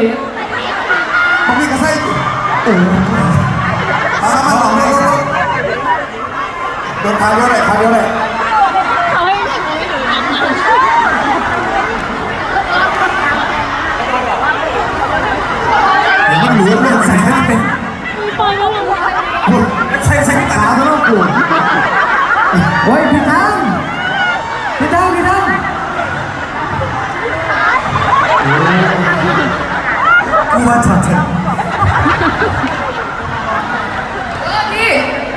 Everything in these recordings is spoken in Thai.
นี้บางทีก็ใส่โอ้โหมามาสองเลยโดนขาเดียวเลยขาเดียวเลยเขาให้เขาให้หนูนั่งนะเดี๋ยวมันหลวมเลยใส่ให้เป็นมีปอยแล้วเหรอใส่ใส่ขาเท่านั้นกูโอ้ยพี่ตั้ง ว่าช็อตเถอะดี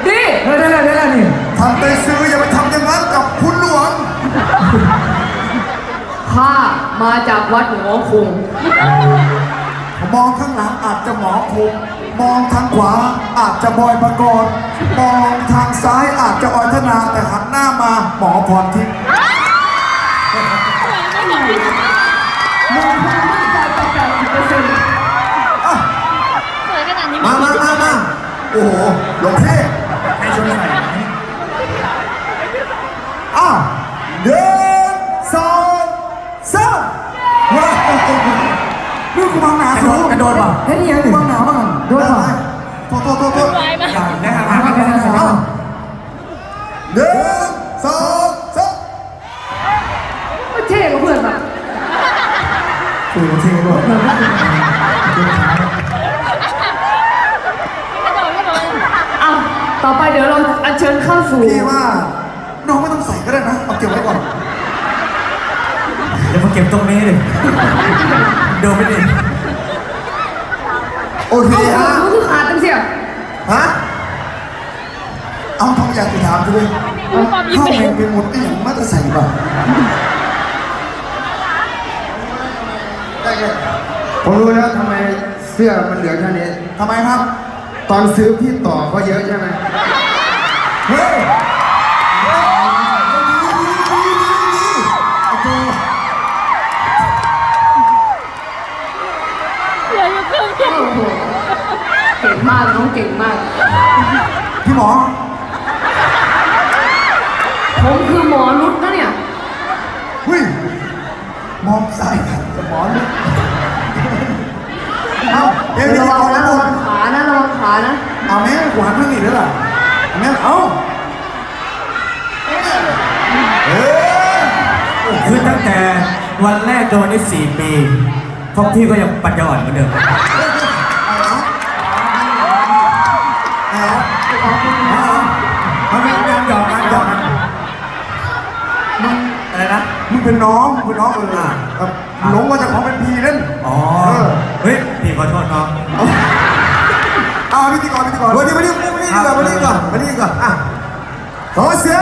ดีได้ได้ได้ได้นี่ทำไปซื้ออย่าไปทำอย่างนั้นกับคุณหลวง ข้ามาจากวัดหลวงคง มองข้างหลังอาจจะหมอคง มองทางขวาอาจจะบอยประกรณ์มองทางซ้ายอาจจะออยธนาแต่หันหน้ามาหมอพรทิพย์ หหลวงเทพให้ชนใส่อะหนึ่งสองสามว้าวนี่กูบังหนาสูงกระโดดป่ะเฮ้ยนี่ยังกูบังหนาบ้างโดนป่ะโทษโทษโทษโทษไวมากได้ครับได้ครับหนึ่งสองสามเท่กับเพื่อนป่ะโอ้โหเท่ด้วย กระโดดกระโดด อะต่อไปเดี๋ยวเราอัญเชิญเข้า สู่พี่ว่าน้องไม่ต้องใส่ก็ได้นะเอาเก็บไว้ก่อนเดี๋ยวมาเก็บตรงนี้เลยโดนไปดิโอเคเข้าฮะสู่รู้สึกขาดจังเสียฮะเอาทำอยากจะถามด้วยมีความยิ้มเข้าเอเองงเป็นหมดก็อย่างมาจะใส่บ่าได้ไงผมรู้แล้วทำไมเสื้อมันเหลือแค่นี้ทำไมครับ ตอนซื้อพี่ต่อก็เยอะใช่ไหม เดียวโอ้โหเก่งมากน้องเก่งมาก พี่หมอ ผมคือหมอรุดนะเนี่ย เฮ้ย มองซ้ายจะหมอเลยเอาเดี๋ยวระเดี๋ยววังเอานะแล้วระวังขานะระวังขานะ เอาแม่กูหันทางนี้แล้วล่ะเอาแม่เอาเออคือตั้งแต่วันแรกโดนได้สี่ปีพวกพี่ก็ยังปัญญาอ่อนเหมือนเดิม มึงอะไรนะ มึงเป็นน้องมึงเป็นน้องเออแบบหลงมาจากของเป็นพีเล่นอ๋อ เออเฮ้ย พี่ขอโทษน้อง เอาพิธีกรพิธีกรวันนี้มานี่มานี่ดีกว่ามานี่ก่อนมานี่ก่อนอะขอเสียง